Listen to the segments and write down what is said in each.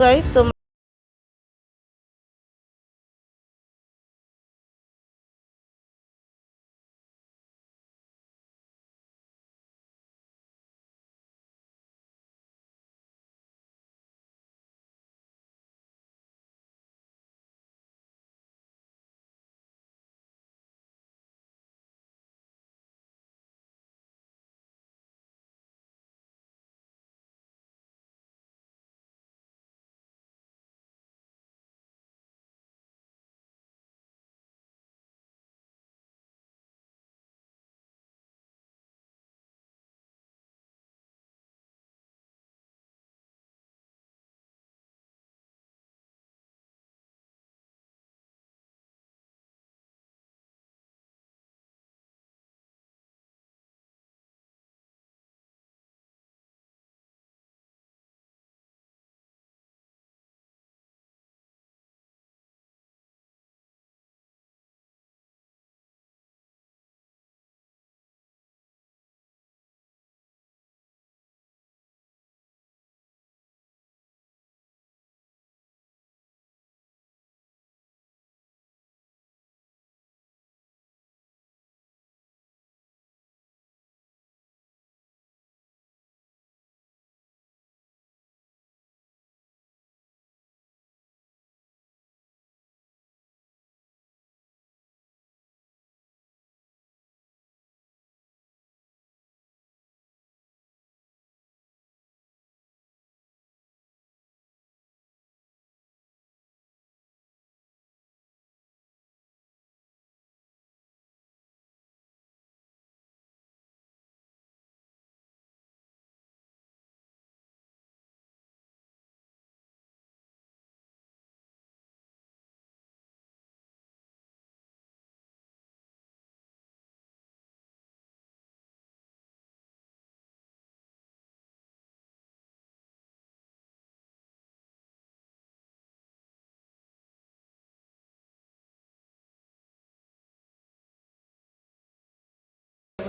Guys তোমরা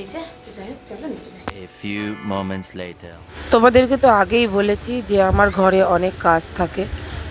নিচে যাই হোক চলো নিচে যাই। A few moments later. তোমাদেরকে তো আগেই বলেছি যে আমার ঘরে অনেক কাজ থাকে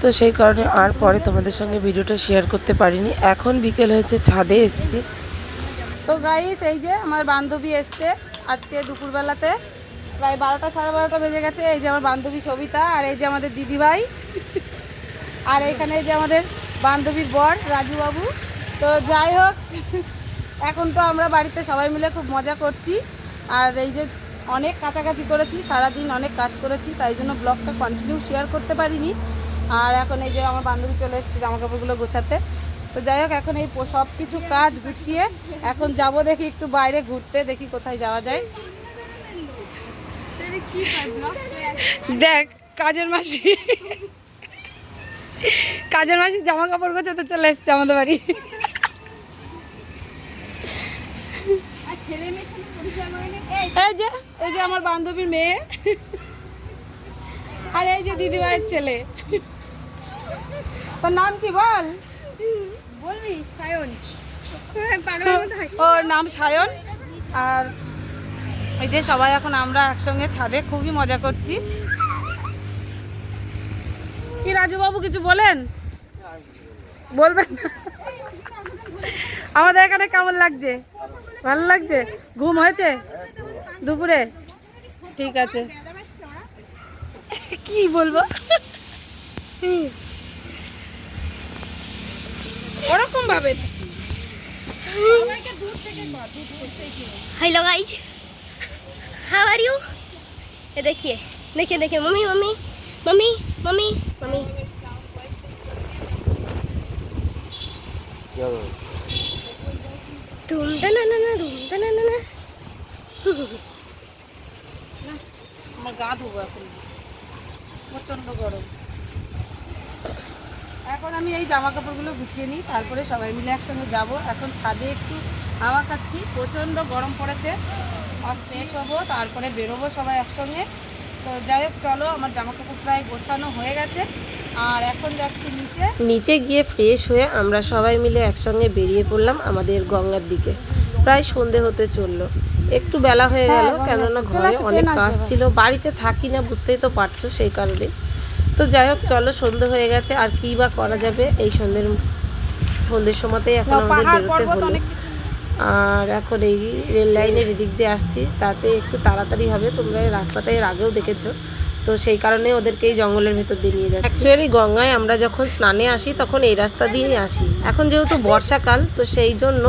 তো সেই কারণে আর পরে তোমাদের সঙ্গে ভিডিওটা শেয়ার করতে পারিনি। এখন বিকেল হয়েছে ছাদে এসেছি। তো গাইস এই যে আমার বান্ধবী এসছে আজকে দুপুরবেলাতে প্রায় বারোটা সাড়ে বারোটা বেজে গেছে। এই যে আমার বান্ধবী সবিতা আর এই যে আমাদের দিদিভাই। আর এখানে এই যে আমাদের বান্ধবীর বর রাজু বাবু তো যাই হোক এখন তো আমরা বাড়িতে সবাই মিলে খুব মজা করছি। আর এই যে অনেক কাছাকাছি করেছি, সারাদিন অনেক কাজ করেছি, তাই জন্য ব্লগটা কন্টিনিউ শেয়ার করতে পারিনি। আর এখন এই যে আমার বান্ধবী চলে এসেছে জামা কাপড়গুলো গোছাতে। তো যাই হোক, এখন এই সব কিছু কাজ গুছিয়ে এখন যাব দেখি একটু বাইরে ঘুরতে, দেখি কোথায় যাওয়া যায়। দেখ, কাজের মাসি। কাজের মাসি জামা কাপড় গোছাতে চলে এসছে আমাদের বাড়ি। এই যে এই যে আমার বান্ধবীর মেয়ে। আর এই যে দিদিভাইয়ের ছেলে। তোর নাম কি বল? বলবি সায়ন। ওর নাম সায়ন। আর এই যে সবাই এখন আমরা একসঙ্গে ছাদে খুবই মজা করছি। কি রাজুবাবু কিছু বলেন? বলবেন আমাদের এখানে কেমন লাগছে? ভালো লাগছে ঘুম হয়েছে দুপুরে ঠিক আছে কি বলবো ওরকম ভাবে hello guys how are you ये देखिए देखिए देखिए mummy mummy mummy mummy mummy না আমার গা এখন প্রচণ্ড গরম এখন আমি এই জামা কাপড়গুলো গুছিয়ে নিই তারপরে সবাই মিলে একসঙ্গে যাব এখন ছাদে একটু হাওয়া খাচ্ছি প্রচণ্ড গরম পড়েছে ফ্রেশ হব তারপরে বেরোবো সবাই একসঙ্গে তো যাই হোক চলো আমার জামা কাপড় প্রায় গোছানো হয়ে গেছে আর এখন যাচ্ছি নিচে। নিচে গিয়ে ফ্রেশ হয়ে আমরা সবাই মিলে একসঙ্গে বেরিয়ে পড়লাম আমাদের গঙ্গার দিকে। প্রায় সন্ধে হতে চলল। একটু বেলা হয়ে গেল হ্যাঁ, কেননা ঘরে অনেক কাজ ছিল। বাড়িতে থাকি না বুঝতেই তো পারছ সেই কারণে। তো যাই হোক চলো সন্ধে হয়ে গেছে আর কী বা করা যাবে? এই সন্ধ্যের সন্ধ্যের সময়তেই এখন আমাদের বেরোতে হলো। আর এখন এই রেল লাইনের এদিক দিয়ে আসছি তাতে একটু তাড়াতাড়ি হবে তোমরা এই রাস্তাটা এর আগেও দেখেছ। তো সেই কারণে ওদেরকে এই জঙ্গলের ভেতর দিয়ে নিয়ে যায় অ্যাকচুয়ালি গঙ্গায় আমরা যখন স্নানে আসি, তখন এই রাস্তা দিয়েই আসি। এখন যেহেতু বর্ষাকাল, তো সেই জন্য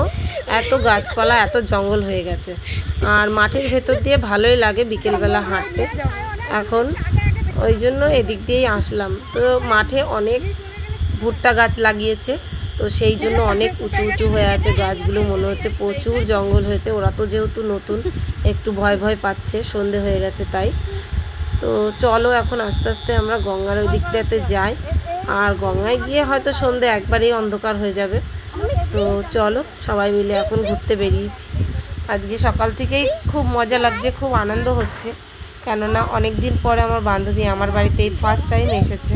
এত গাছপালা, এত জঙ্গল হয়ে গেছে। আর মাঠের ভেতর দিয়ে ভালোই লাগে বিকেলবেলা হাঁটতে। এখন ওই জন্য এদিক দিয়েই আসলাম। তো মাঠে অনেক ভুট্টা গাছ লাগিয়েছে। তো সেই জন্য অনেক উঁচু উঁচু হয়ে আছে গাছগুলো। মনে হচ্ছে প্রচুর জঙ্গল হয়েছে। ওরা তো যেহেতু নতুন, একটু ভয় ভয় পাচ্ছে। সন্ধে হয়ে গেছে তাই। তো চলো এখন আস্তে আস্তে আমরা গঙ্গার ওই দিকটাতে যাই। আর গঙ্গায় গিয়ে হয়তো সন্ধে একবারেই অন্ধকার হয়ে যাবে। তো চলো সবাই মিলে এখন ঘুরতে বেরিয়েছি। আজকে সকাল থেকেই খুব মজা লাগছে, খুব আনন্দ হচ্ছে। কেননা অনেক দিন পরে আমার বান্ধবী আমার বাড়িতে এই ফার্স্ট টাইম এসেছে।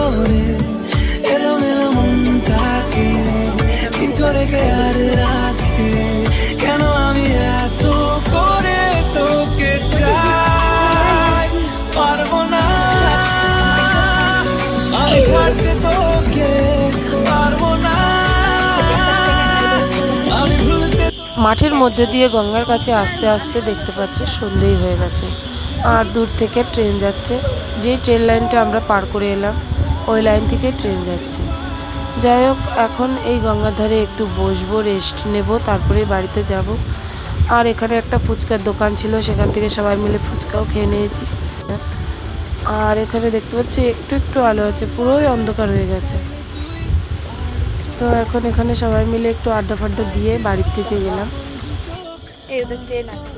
মাঠের মধ্যে দিয়ে গঙ্গার কাছে আস্তে আস্তে দেখতে পাচ্ছ সন্ধেই হয়ে গেছে। আর দূর থেকে ট্রেন যাচ্ছে। যেই ট্রেন লাইনটা আমরা পার করে এলাম, ওই লাইন থেকে ট্রেন যাচ্ছে। যাই হোক, এখন এই গঙ্গার ধারে একটু বসবো রেস্ট নেব তারপরে বাড়িতে যাব। আর এখানে একটা ফুচকার দোকান ছিল, সেখান থেকে সবাই মিলে ফুচকাও খেয়ে নিয়েছি। আর এখানে দেখতে পাচ্ছি একটু একটু আলো আছে, পুরোই অন্ধকার হয়ে গেছে। তো এখন এখানে সবাই মিলে একটু আড্ডা ফাড্ডা দিয়ে বাড়ির থেকে গেলাম। এই ট্রেন আসছে